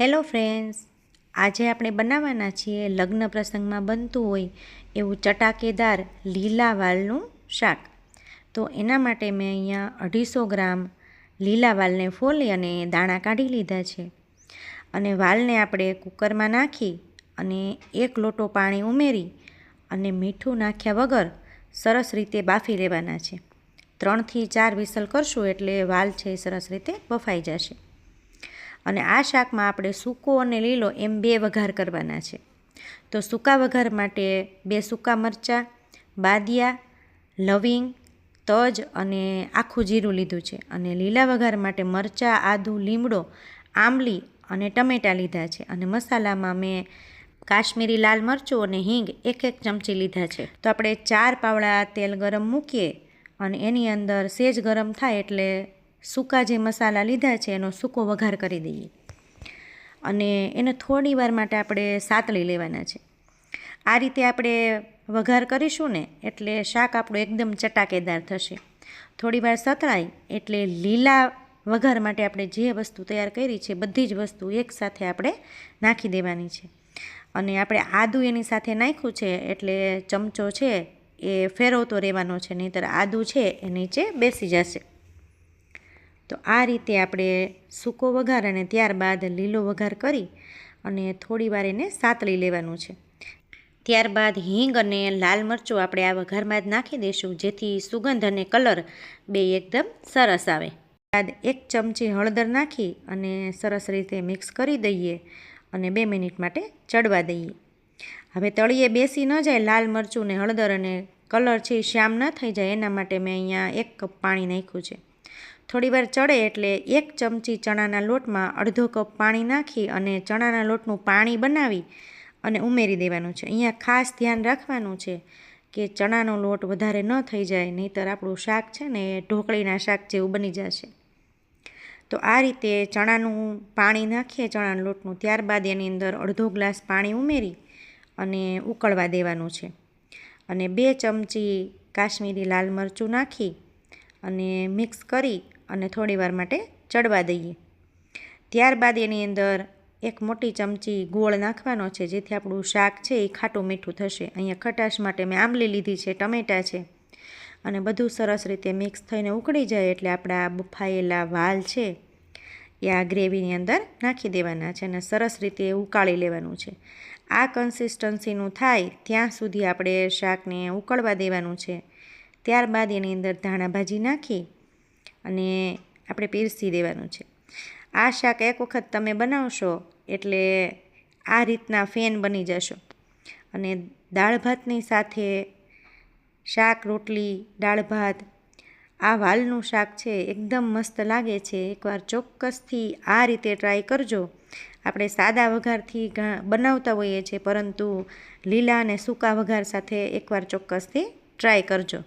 Hello friends, આજે આપણે બનાવવાના છીએ લગ્ન પ્રસંગમાં બનતું હોય એવું ચટાકેદાર લીલા વાલનું શાક. તો એના માટે મેં અહીંયા અઢીસો ગ્રામ લીલા વાલને ફોલી અને દાણા કાઢી લીધા છે. અને વાલને આપણે કુકરમાં નાખી અને એક લોટો પાણી ઉમેરી અને મીઠું નાખ્યા વગર સરસ રીતે બાફી લેવાના છે. ત્રણથી ચાર વિસલ કરશું એટલે વાલ છે એ સરસ રીતે બફાઈ જશે. અને આ શાકમાં આપણે સૂકો અને લીલો એમ બે વઘાર કરવાના છે. તો સૂકા વઘાર માટે બે સૂકા મરચાં, બાદિયા, લવિંગ, તજ અને આખું જીરું લીધું છે. અને લીલા વઘાર માટે મરચાં, આદું, લીમડો, આંબલી અને ટમેટાં લીધા છે. અને મસાલામાં મેં કાશ્મીરી લાલ મરચું અને હિંગ એક એક ચમચી લીધા છે. તો આપણે ચાર પાવડા તેલ ગરમ મૂકીએ અને એની અંદર સેજ ગરમ થાય એટલે સૂકા જે મસાલા લીધા છે એનો સૂકો વઘાર કરી દઈએ. અને એને થોડી વાર માટે આપણે સાતળી લેવાના છે. આ રીતે આપણે વઘાર કરીશું ને એટલે શાક આપણું એકદમ ચટાકેદાર થશે. થોડી વાર સતળાય એટલે લીલા વઘાર માટે આપણે જે વસ્તુ તૈયાર કરી છે બધી જ વસ્તુ એકસાથે આપણે નાખી દેવાની છે. અને આપણે આદું એની સાથે નાખ્યું છે એટલે ચમચો છે એ ફેરવતો રહેવાનો છે, નહીંતર આદું છે એ નીચે બેસી જશે. તો આ રીતે આપણે સૂકો વઘાર અને ત્યારબાદ લીલો વઘાર કરી અને થોડી વાર એને સાતળી લેવાનું છે. ત્યારબાદ હિંગ અને લાલ મરચું આપણે આ વઘારમાં જ નાખી દઈશું, જેથી સુગંધ અને કલર બે એકદમ સરસ આવે. બાદ એક ચમચી હળદર નાખી અને સરસ રીતે મિક્સ કરી દઈએ અને બે મિનિટ માટે ચડવા દઈએ. હવે તળીએ બેસી ન જાય, લાલ મરચું ને હળદર અને કલર છે શ્યામ ન થઈ જાય, એના માટે મેં અહીંયા એક કપ પાણી નાખ્યું છે. થોડીવાર ચડે એટલે એક ચમચી ચણાના લોટમાં અડધો કપ પાણી નાખી અને ચણાના લોટનું પાણી બનાવી અને ઉમેરી દેવાનું છે. અહીંયા ખાસ ધ્યાન રાખવાનું છે કે ચણાનો લોટ વધારે ન થઈ જાય, નહીંતર આપણું શાક છે ને એ ઢોકળીના શાક જેવું બની જશે. તો આ રીતે ચણાનું પાણી નાખીએ, ચણાના લોટનું, ત્યારબાદ એની અંદર અડધો ગ્લાસ પાણી ઉમેરી અને ઉકળવા દેવાનું છે. અને બે ચમચી કાશ્મીરી લાલ મરચું નાખી અને મિક્સ કરી અને થોડીવાર માટે ચડવા દઈએ. ત્યારબાદ એની અંદર એક મોટી ચમચી ગોળ નાખવાનો છે, જેથી આપણું શાક છે એ ખાટું મીઠું થશે. અહીંયા ખટાશ માટે મેં આંબલી લીધી છે, ટમેટાં છે અને બધું સરસ રીતે મિક્સ થઈને ઉકળી જાય એટલે આપણા બફાયેલા વાલ છે એ આ ગ્રેવીની અંદર નાખી દેવાના છે અને સરસ રીતે ઉકાળી લેવાનું છે. આ કન્સિસ્ટન્સીનું થાય ત્યાં સુધી આપણે શાકને ઉકળવા દેવાનું છે. ત્યારબાદ એની અંદર ધાણા ભાજી નાખી અને આપણે પીરસી દેવાનું છે. આ શાક એક વખત તમે બનાવશો એટલે આ રીતના ફેન બની જશો. અને દાળ ભાતની સાથે શાક, રોટલી, દાળ ભાત, આ વાલનું શાક છે, એકદમ મસ્ત લાગે છે. એકવાર ચોક્કસથી આ રીતે ટ્રાય કરજો. આપણે સાદા વઘારથી બનાવતા હોઈએ છીએ, પરંતુ લીલા અને સૂકા વઘાર સાથે એકવાર ચોક્કસથી ટ્રાય કરજો.